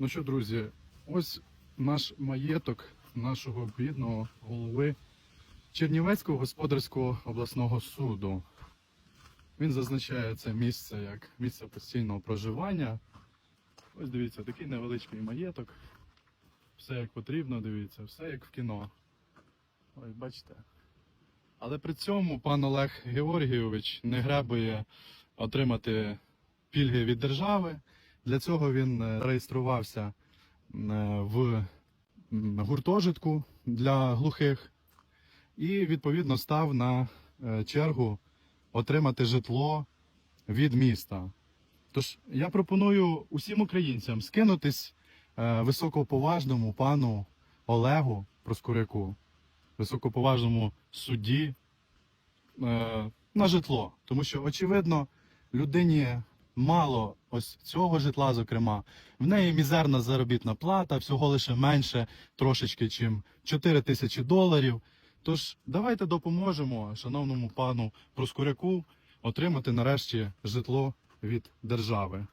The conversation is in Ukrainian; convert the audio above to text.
Ну що, друзі, ось наш маєток нашого бідного голови Чернівецького господарського обласного суду. Він зазначає це місце як місце постійного проживання. Ось дивіться, такий невеличкий маєток. Все як потрібно, дивіться, все як в кіно. Ось бачите. Але при цьому пан Олег Георгійович не гребує отримати пільги від держави. Для цього він е, реєструвався е, в гуртожитку для глухих і відповідно став на е, чергу отримати житло від міста. Тож я пропоную усім українцям скинутись високоповажному пану Олегу Проскуряку, високоповажному судді на житло. Тому що, очевидно, людині мало ось цього житла, зокрема. В неї мізерна заробітна плата, всього лише менше трошечки, чим 4 тисячі доларів. Тож давайте допоможемо шановному пану Проскуряку отримати нарешті житло від держави.